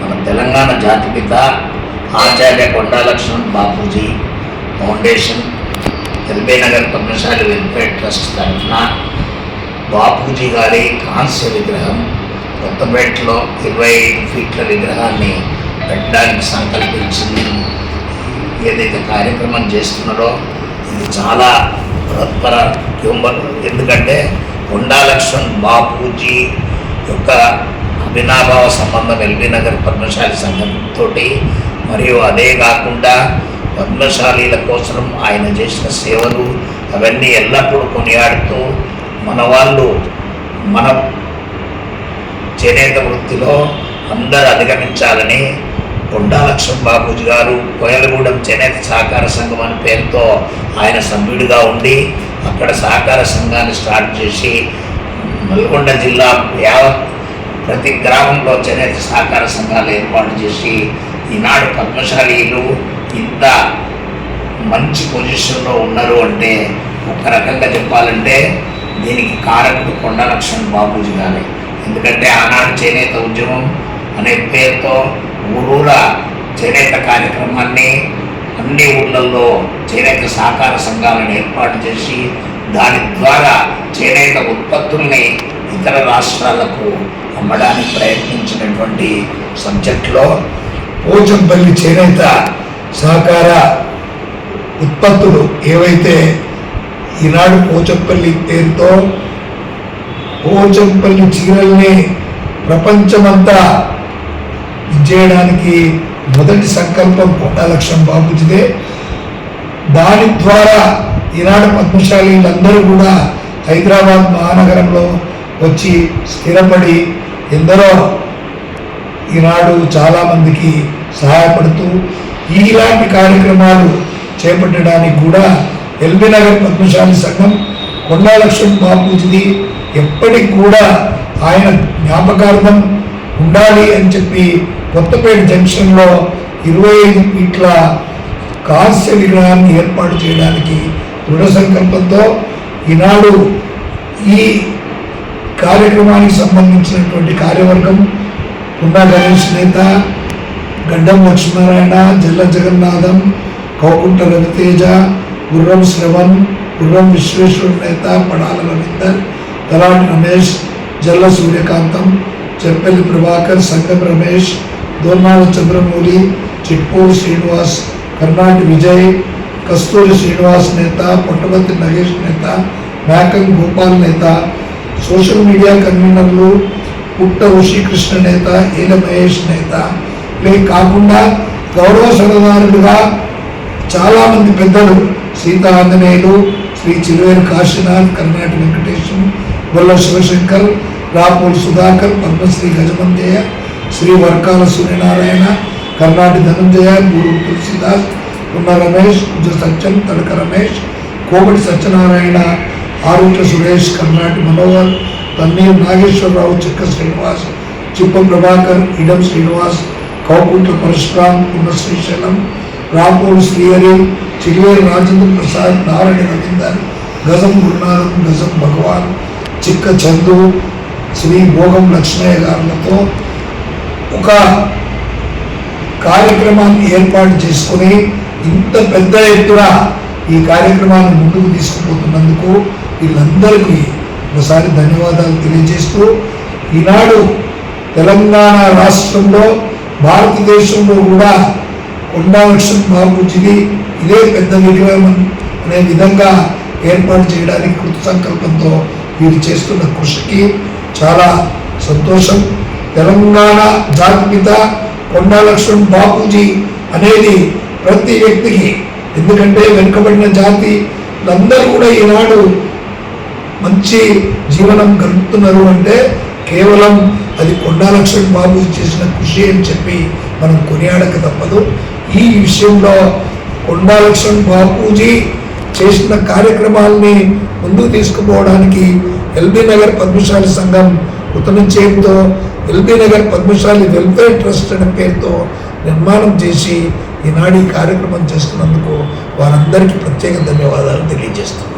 మన తెలంగాణ జాతిపిత Acharya Konda Laxman Bapuji foundation L B Nagar Padmashali welfare trust తరఫున బాపూజీ గారి కాంస్య విగ్రహం కొత్తపేటలో ఇరవై ఐదు ఫీట్ల విగ్రహాన్ని పెట్టడానికి సంకల్పించింది. ఏదైతే కార్యక్రమం చేస్తున్నారో ఇది చాలా బృహత్పర ఎందుకంటే కొండా లక్ష్మణ్ బాపూజీ యొక్క అభినాభావ సంబంధం ఎల్బీ నగర్ పద్మశాలి సంఘంతో మరియు అదే కాకుండా పద్మశాలీల కోసం ఆయన చేసిన సేవలు అవన్నీ ఎల్లప్పుడూ కొనియాడుతూ మన వాళ్ళు మన చేనేత వృత్తిలో అందరూ అధిగమించాలని కొండా లక్ష్మణ్ బాబూజీ గారు కోయలగూడెం చేనేత సహకార సంఘం అనే పేరుతో ఆయన సభ్యుడిగా ఉండి అక్కడ సహకార సంఘాన్ని స్టార్ట్ చేసి నల్గొండ జిల్లా యావత్ ప్రతి గ్రామంలో చేనేత సహకార సంఘాలు ఏర్పాటు చేసి ఈనాడు పద్మశాలీలు ఇంత మంచి పొజిషన్లో ఉన్నారు అంటే ఒక రకంగా చెప్పాలంటే దీనికి కారకుడు కొండ లక్ష్మణ్ బాబూజీ గారే. ఎందుకంటే ఆనాడు చేనేత ఉద్యమం అనే పేరుతో ఊరూరా చేనేత కార్యక్రమాన్ని అన్ని ఊళ్ళల్లో చేనేత సహకార సంఘాలను ఏర్పాటు చేసి దాని ద్వారా చేనేత ఉత్పత్తుల్ని ఇతర రాష్ట్రాలకు అమ్మడానికి ప్రయత్నించినటువంటి సబ్జెక్ట్లో పోచంపల్లి చేనేత సహకార ఉత్పత్తులు ఏవైతే ఈనాడు పోచంపల్లి పేరుతో పోచంపల్లి చీరల్ని ప్రపంచమంతా ఇచ్చేయడానికి మొదటి సంకల్పం కొండా లక్ష్యం బాబుజిదే. దాని ద్వారా ఈనాడు పద్మశాలీలందరూ కూడా హైదరాబాద్ మహానగరంలో వచ్చి స్థిరపడి ఎందరో ఈనాడు చాలామందికి సహాయపడుతూ ఇలాంటి కార్యక్రమాలు చేపట్టడానికి కూడా ఎల్బీ నగర్ పద్మశాలి సంఘం కొండా లక్ష్మణ్ బాపూజీది ఎప్పటికి కూడా ఆయన జ్ఞాపకార్థం ఉండాలి అని చెప్పి కొత్తపేట జంక్షన్లో ఇరవై ఐదు ఫీట్ల కాస్య విగ్రహాన్ని ఏర్పాటు చేయడానికి దృఢ సంకల్పంతో ఈనాడు ఈ కార్యక్రమానికి సంబంధించినటువంటి కార్యవర్గం కుండా గణేష్ నేత గడ్డం లక్ష్మీనారాయణ జల్ల జగన్నాథం కౌకుంట రవితేజ గుర్రం శ్రవణ్ గుర్రం విశ్వేశ్వర నేత పడాల రవీందర్ తలాటి రమేష్ జల్ల సూర్యకాంతం చెర్పల్లి ప్రభాకర్ సంగం రమేష్ దోర్నాల చంద్రమౌళి చిట్పూర్ శ్రీనివాస్ కర్ణాటి విజయ్ కస్తూరి శ్రీనివాస్ నేత పొట్టబత్తి నగేష్ నేత మేకం గోపాల్ నేత సోషల్ మీడియా కన్వీనర్లు పుట్ట ఉషికృష్ణ నేత ఈల మహేష్ నేత. ఇవే కాకుండా గౌరవ సరదారులుగా చాలామంది పెద్దలు సీతా ఆంజనేయులు శ్రీ చిరువేరు కాశీనాథ్ కర్ణాటి వెంకటేశం బొల్ల శివశంకర్ రాపూల్ సుధాకర్ పద్మశ్రీ గజమంజయ శ్రీ వర్కాల సూర్యనారాయణ కర్ణాటి ధనంజయ గురు తులసిదాస్ ఉన్న రమేష్ ఉజ సత్యం తడక రమేష్ కోమటి సత్యనారాయణ ఆరుట్ల సురేష్ కర్ణాటి మనోహర్ తన్నీర్ నాగేశ్వరరావు చిక్క శ్రీనివాస్ చిప్పం ప్రభాకర్ ఇడం శ్రీనివాస్ కౌకుంట్ల పరశురాం ఉన్న శ్రీశైలం రాపూర్ శ్రీహరి చిలివేరు రాజేంద్ర ప్రసాద్ నారాయణ రవీందర్ గజం గురునాథం గజం భగవాన్ చిక్క చందు శ్రీ భోగం లక్ష్మయ్య గారులతో ఒక కార్యక్రమాన్ని ఏర్పాటు చేసుకుని ఇంత పెద్ద ఎత్తున ఈ కార్యక్రమాన్ని ముందుకు తీసుకుపోతున్నందుకు వీళ్ళందరికీ ఒకసారి ధన్యవాదాలు తెలియజేస్తూ ఈనాడు తెలంగాణ రాష్ట్రంలో భారతదేశంలో కూడా కొండా లక్ష్మణ్ ఇదే పెద్ద విజయం అనే విధంగా ఏర్పాటు చేయడానికి కృత సంకల్పంతో వీరు చేస్తున్న కృషికి చాలా సంతోషం. తెలంగాణ జాతిపిత కొండా లక్ష్మణ్ బాపూజీ అనేది ప్రతి వ్యక్తికి ఎందుకంటే వెనుకబడిన జాతి అందరూ కూడా ఈనాడు మంచి జీవనం గడుపుతున్నారు అంటే కేవలం అది కొండాలక్ష్మణ్ బాబు చేసిన కృషి అని చెప్పి మనం కొనియాడక తప్పదు. ఈ విషయంలో కొండాలక్ష్మణ్ బాబూజీ చేసిన కార్యక్రమాల్ని ముందుకు తీసుకుపోవడానికి ఎల్బీ నగర్ పద్మశాలి సంఘం కృతనిశ్చయంతో L B Nagar Padmashali welfare trust అనే పేరుతో నిర్మాణం చేసి ఈనాడు ఈ కార్యక్రమం చేస్తున్నందుకు వారందరికీ ప్రత్యేక ధన్యవాదాలు తెలియజేస్తున్నాను.